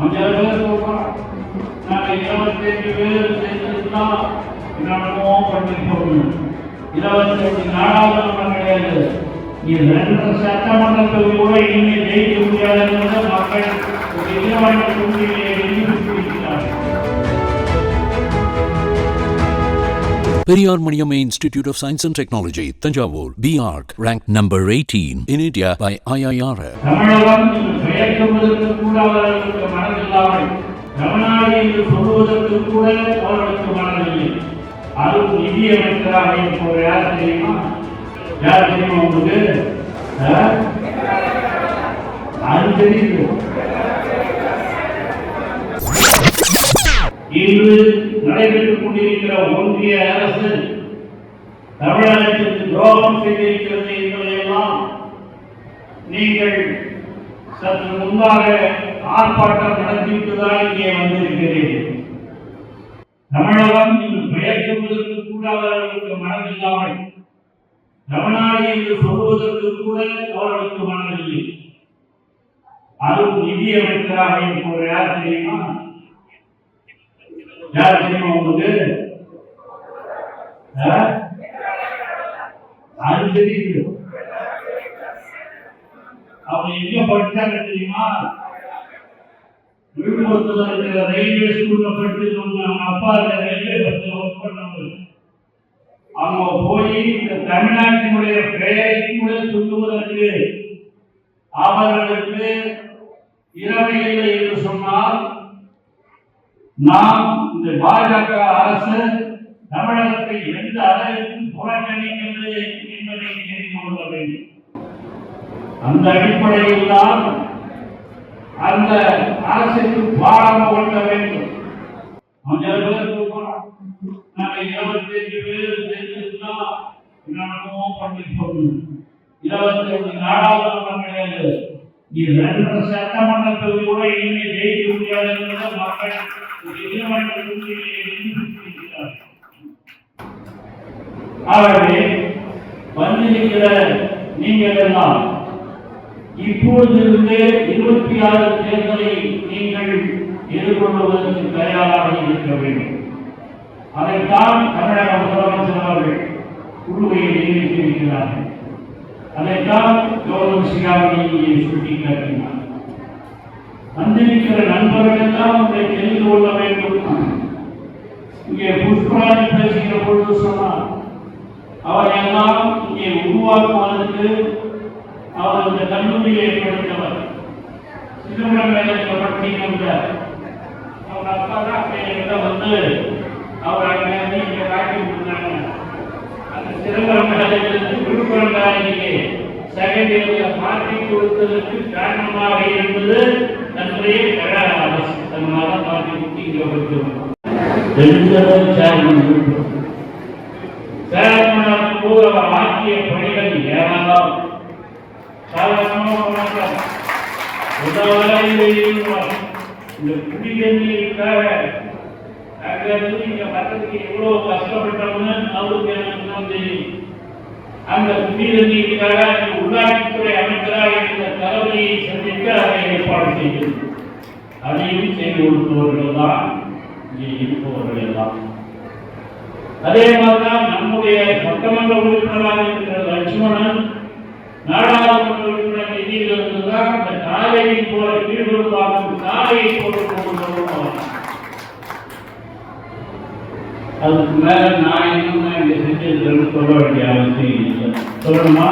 அஞ்சாறு பேர் சொல்றோம் நாங்க பேர் செஞ்சுருந்தா என்னென்னமோ பண்ணி போகணும் இருபத்தஞ்சு நாடாளுமன்றம் கிடையாது நீ ரெண்டு சட்டமன்றத்தில் கூட இனிமே ஜெயிக்க முடியாதுன்னு மக்கள் ஒரு எழுதி Periyar Maniam institute of science and technology Thanjavur B Arch rank number eighteen in ah? By IIR இன்று நடைபெற்றுக் கொண்டிருக்கிற ஒன்றிய அரசு தமிழகத்திற்கு துரோகம் செய்திருக்கிறது என்பதையெல்லாம் நீங்கள் சற்று முன்பாக ஆர்ப்பாட்டம் நடத்திவிட்டுதான் இங்கே வந்திருக்கிறீர்கள் தமிழகம் பெயர் சொல்வதற்கு கூட அவர்களுக்கு மனமில்லாமல் தமிழ்நாடு என்று சொல்வதற்கு கூட அவர்களுக்கு மனமில்லை. அதுவும் நிதியமைச்சராக இருக்கிற யார் தெரியுமா? யார் தெரியுமா உங்களுக்கு? ஆ? அது தெரியுது. அவங்க எங்க படிச்சாங்க தெரியுமா? விழுப்புரத்துல இருக்கிற ரயில்வே ஸ்கூல்ல படிச்சு அவங்க அப்பா இந்த ரயில்வே பஸ்ல ஒர்க் பண்ணவங்க. அவங்க போய் இந்த தமிழ்நாட்டினுடைய பெயரை கூட சொல்லுவதற்கு அவர்களுக்கு இரவு என்று சொன்னால் நாம் இந்த பாஜக அரசு தமிழகத்தை எந்த அளவிற்கு புறக்கணிக்கிறது என்பதை தெரிந்து கொள்ள வேண்டும். அந்த அடிப்படையில் தான் அந்த அரசுக்கு பாடம் கொள்ள வேண்டும். அஞ்சாறு பேருக்கு சொல்றோம். நாங்க இருபத்தஞ்சு பேர் செஞ்சிருந்தா என்னென்னமோ பண்ணி போகணும். இருபத்தஞ்சு நாடாளுமன்றம் கிடையாது நீ ரெண்டு சட்டமன்றத்தில் கூட இனிமே ஜெயிக்க முடியாதுன்னு மக்கள் ஆகவே வந்திருக்கிற நீங்கள் எல்லாம் இப்பொழுதிருந்து இருபத்தி ஆறு தேர்தலை நீங்கள் எதிர்கொள்வதற்கு தயாராக இருக்க வேண்டும் அதைத்தான் தமிழக முதலமைச்சர் அவர்கள் குழுவை நியமித்திருக்கிறார்கள் அதைத்தான் கௌரவ சிகாமணி இங்கே சுட்டிக்காட்டினார். வந்திருக்கிற நண்பர்கள் எல்லாம் உங்களை தெரிந்து கொள்ள வேண்டும். இங்கே புஷ்பராஜ் பேசுகிற பொழுது சொன்னார் அவர் எல்லாம் இங்கே உருவாக்குவதற்கு அவர் இந்த கல்லூரியை படித்தவர். சிதம்பரம் வேலைக்கு பற்றி படித்தீங்க அவர் அப்பா தான் என்கிட்ட வந்து அவர் அங்கே இருந்து இங்கே காட்டி கொடுத்தாங்க அந்த சிதம்பரம் வேலையில் செகண்ட் இயர்ல மாற்றி கொடுத்ததற்கு காரணமாக இருந்தது. நம்முடைய கழக அரசு அதனால மாற்றி கொடுத்து இங்கே அவர் ஆக்கிய பணிகள் ஏராளம் சாதாரணமாக உதவியில்லை இந்த குடிநீருக்காக அங்க இருந்து இங்க வர்றதுக்கு எவ்வளவு கஷ்டப்பட்டவங்க அவருக்கு எனக்கு தெரியும். அந்த குடிநீருக்காக உள்ளாட்சித்துறை அமைச்சராக இருந்த தலைவலியை சந்திக்க அதை ஏற்பாடு செய்தது. அதையும் செய்து கொடுத்தவர்கள் தான் இங்கே இருப்பவர்கள் எல்லாம் அதே மாதிரிதான் நம்முடைய சட்டமன்ற உறுப்பினராக இருக்கிற லட்சுமணன் நாடாளுமன்ற உறுப்பினர் நிதியிலிருந்து தான் அந்த காவேரி போல கீழ்பெரும்பாலும் சாலையை போல கொண்டு அதுக்கு மேல நான் இன்னும் இங்க செஞ்சதுன்னு சொல்ல வேண்டிய அவசியம் இல்லை. சொல்லணுமா?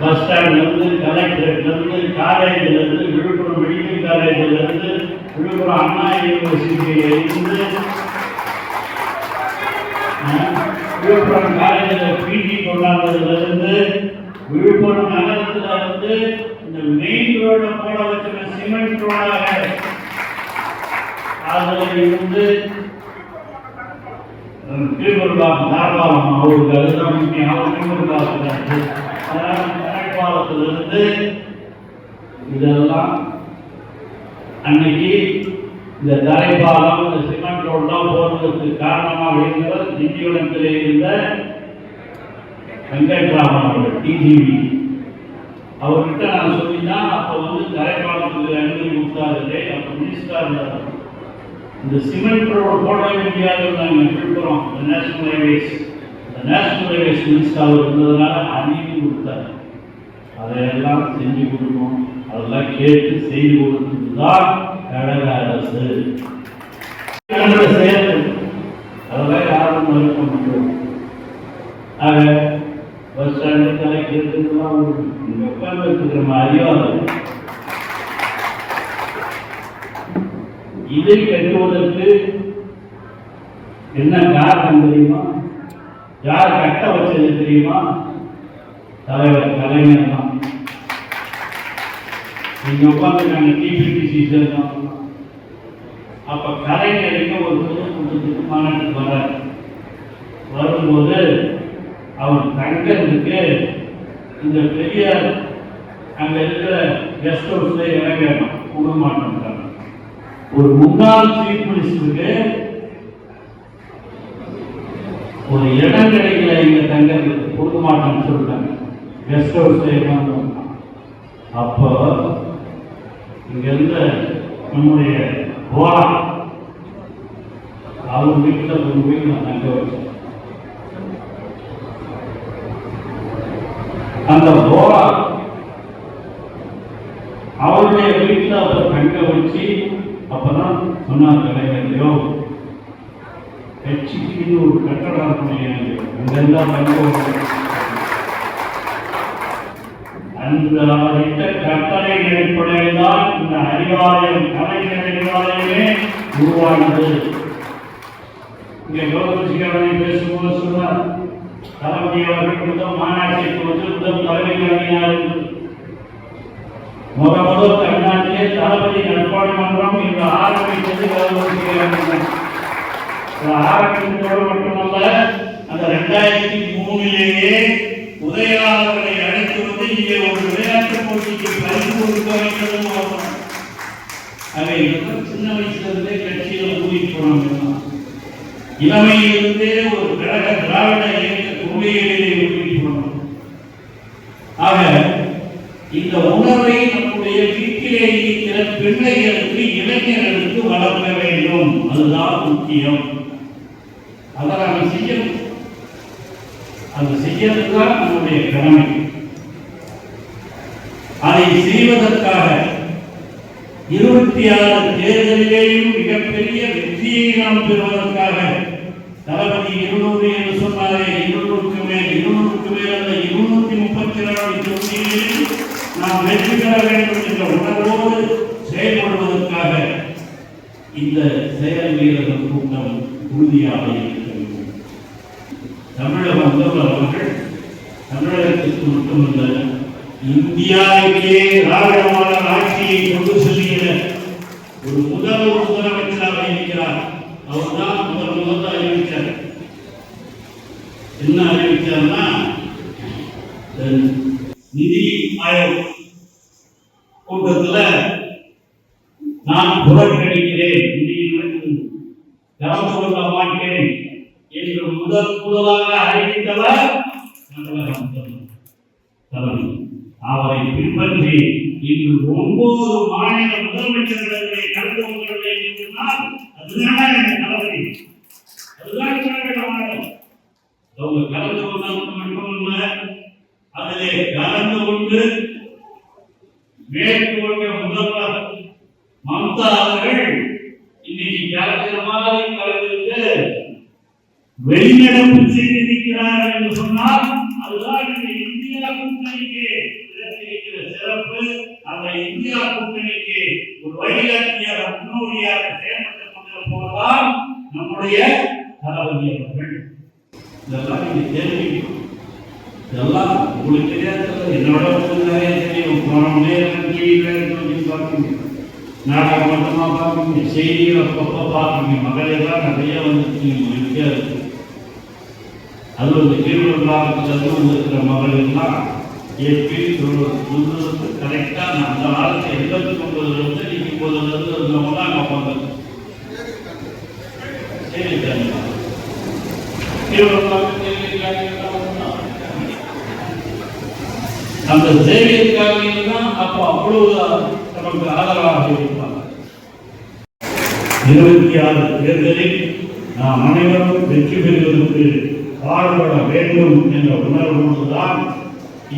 பஸ் ஸ்டாண்ட்லேருந்து கலெக்டர்லேருந்து காலேஜிலேருந்து விழுப்புரம் மெடிக்கல் காலேஜிலேருந்து விழுப்புரம் அண்ணா யூனிவர்சிட்டியிலேருந்து விழுப்புரம் காலேஜில் பிடி கொண்டாடுறதுலேருந்து விழுப்புரம் நகரத்தில் வந்து இந்த மெயின் ரோடை போட வச்சுருக்க சிமெண்ட் ரோடாக அதில் இருந்து திருமருகாஸ் தாராளம் அவருக்கு அதுதான் முக்கியம் திருமருகாஸ் தாராளத்திலிருந்து இதெல்லாம் அன்னைக்கு இந்த தரைப்பாலம் இந்த சிமெண்ட் ரோடெல்லாம் போடுவதற்கு காரணமாக இருந்தவர் திண்டிவனத்தில் இருந்த வெங்கட்ராமன் அவர்கள் டிஜிபி அவர்கிட்ட நான் சொல்லிதான் அப்ப வந்து தரைப்பாலத்துக்கு அனுமதி கொடுத்தாரு அப்போ மினிஸ்டர் இந்த சிமெண்ட் ரோடு போட முடியாதுன்னு நாங்கள் விழுப்புரம் இந்த நேஷனல் ஹைவேஸ் இந்த நேஷனல் ஹைவேஸ் மினிஸ்டர் இருந்ததுனால அநீதி கொடுத்தார். அதையெல்லாம் செஞ்சு கொடுக்கணும் அதெல்லாம் கேட்டு செய்து கொடுத்தது தான் கழக அரசு அதெல்லாம் யாரும் மறுக்க முடியும் ஆக பஸ் ஸ்டாண்டு கலைக்கிறதுக்கெல்லாம் இங்கே உட்கார்ந்து இருக்கிற மாதிரியும் அது இதை கட்டுவதற்கு என்ன காரணம் தெரியுமா? யார் கட்ட வச்சது தெரியுமா? தலைவர் கலைஞர் தான். இங்க உட்காந்து நாங்க டிபிடிசி சேர்ந்தோம் அப்ப கலைஞருக்கு ஒரு பொதுக்கூட்டத்துக்கு மாநாட்டுக்கு வர்றார். வரும்போது அவர் தங்கிறதுக்கு இந்த பெரிய அங்க இருக்கிற கெஸ்ட் ஹவுஸ்ல இறங்க விட மாட்டோம் ஒரு முன்னாள் சீஃப் மினிஸ்டருக்கு ஒரு இடம் கிடைக்கல இங்க தங்கறதுக்கு கொடுக்க மாட்டோம்னு சொல்லிட்டாங்க. கெஸ்ட் ஹவுஸ் இறந்தோம் அப்போ இங்க இருந்த நம்முடைய போரா அவர் வீட்டில் ஒரு வீடு நான் தங்க வச்சேன் அந்த போரா அவருடைய வீட்டில் அவர் தங்க வச்சு அப்பதான் சொன்னார் கலைஞரையோ கட்சிக்கு ஒரு கட்டடம் இருக்கணும் அங்கெல்லாம் அந்த அவரிட்ட கட்டளை அடிப்படையில் தான் இந்த அறிவாலயம் கலைஞர் அறிவாலயமே உருவானது. இங்கே கௌரவ பேசும்போது சொன்னார் தளபதி அவர்கள் முதல் மாநாட்டிற்கு வந்து முதல் தலைமை கலைஞர் முத முதல் தமிழ்நாட்டிலே தளபதி நட்பாடு மன்றம் இன்று ஆரம்பித்தது கௌரவ ஆரம்பித்ததோடு மட்டுமல்ல அந்த ரெண்டாயிரத்தி மூணிலேயே உதயாளர்களை அழைத்து வந்து இங்கே ஒரு விளையாட்டு போட்டிக்கு பரிசு கொடுக்க வேண்டும் அவை சின்ன வயசுல இருந்தே கூறி ஊறிட்டு போனாங்க இளமையிலிருந்தே ஒரு கழக திராவிட முக்கியம். அதை நாம் செய்யணும். அது செய்யறது தான் நம்முடைய கடமை. அதை செய்வதற்காக இருபத்தி ஆறு தேர்தலிலேயும் மிகப்பெரிய வெற்றியை நாம் பெறுவதற்காக தளபதி இருநூறு என்று சொன்னாரே இருநூறுக்கு மேல் இருநூறுக்கு மேல் அல்ல இருநூத்தி முப்பத்தி நாலு தொகுதிகளில் நாம் வெற்றி பெற வேண்டும் என்ற உணர்வோடு செயல்படுவதற்காக இந்த செயல் வீரர்கள் கூட்டம் உறுதியாக இருக்க தமிழக முதல்வர் அவர்கள் தமிழகத்திற்கு மட்டுமல்ல இந்தியாவுக்கே ராஜமான ஆட்சியை கொண்டு செல்கிற ஒரு முதல் முதலமைச்சராக இருக்கிறார். அவர்தான் முதல் முதல்ல அறிவித்தார் என்ன அறிவித்தார்னா இந்த நிதி ஆயோக் கூட்டத்துல நான் புறக்கணிக்கிறேன் நிதியில் கலந்து கொள்ள மாட்டேன் என்று முதல் முதலாக அறிவித்தவர் அவரை பின்பற்றி இன்று ஒன்பது மாநில முதலமைச்சர்களை கலந்து கொள்ளவில்லை என்று சொன்னால் அதுதான் தலைமை அதுதான் அவங்க கலந்து கொண்டால் மட்டுமல்ல அதிலே கலந்து கொண்டு மேற்கு முதல்வர் மம்தா அவர்கள் வெளிநடப்பு செய்திருக்கிறார் என்று சொன்னால் அதுதான் இந்த இந்தியா கூட்டணிக்கு இருக்கிற சிறப்பு. அந்த இந்தியா கூட்டணிக்கு ஒரு வழிகாட்டியாக முன்னோடியாக செயல்பட்டுக் கொண்டிருப்பதுதான் நம்முடைய தளபதி அவர்கள். இதெல்லாம் நீங்க தெரிவிக்கணும் இதெல்லாம் உங்களுக்கு தெரியாத என்னோட உங்களுக்கு நிறைய தெரியும். போன நேரம் டிவியில் பார்ப்பீங்க. நாடகம் மட்டுமா பார்ப்பீங்க. செய்திகள் அப்பப்போ பார்ப்பீங்க. மகளெல்லாம் நிறைய வந்துருக்கீங்க உங்களுக்கே அதுவும் அது வந்து கீழூர் வந்திருக்கிற மகளெல்லாம் எப்படி சொல்றது கரெக்டாக நான் அந்த காலத்து எண்பத்தி ஒன்பதுல இருந்து இன்னைக்கு இருந்தவங்க தான் சரி அந்த சேவைக்காக தான் அப்போ அவ்வளவு நமக்கு ஆதரவாக இருப்பாங்க. இருபத்தி ஆறு தேர்தலில் நாம் அனைவரும் வெற்றி பெறுவதற்கு பாடுபட வேண்டும் என்ற உணர்வோடுதான்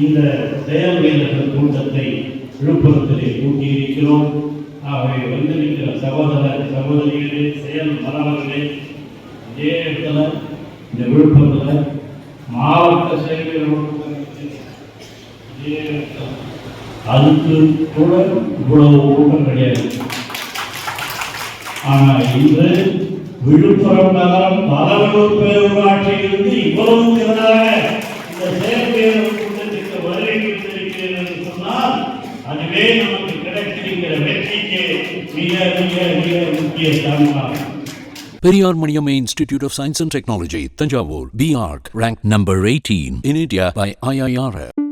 இந்த செயல் வீரர்கள் கூட்டத்தை விழுப்புரத்திலே கூட்டியிருக்கிறோம். ஆகவே வந்திருக்கிற சகோதர சகோதரிகளே செயல் மரபர்களே இதே இடத்துல இந்த விழுப்புரத்தில் மாவட்ட செயல்வீரர்கள் இதே இடத்துல அதுக்கு கூட இவ்வளவு கூட்டம் கிடையாது. ஆனால் இன்று விழுப்புரம் நகரம் பலவலூர் பேரூராட்சியிலிருந்து இவ்வளவு திறனாக இந்த செயற்பேரர் கூட்டத்திற்கு வருகை கொடுத்திருக்கிறேன் என்று சொன்னால் அதுவே நமக்கு கிடைத்திருக்கிற வெற்றிக்கு மிக மிக மிக முக்கிய காரணமாகும் Periyar Maniam Institute of Science and Technology, Tanjavur, BARC, ranked number 18 in India by IIRF.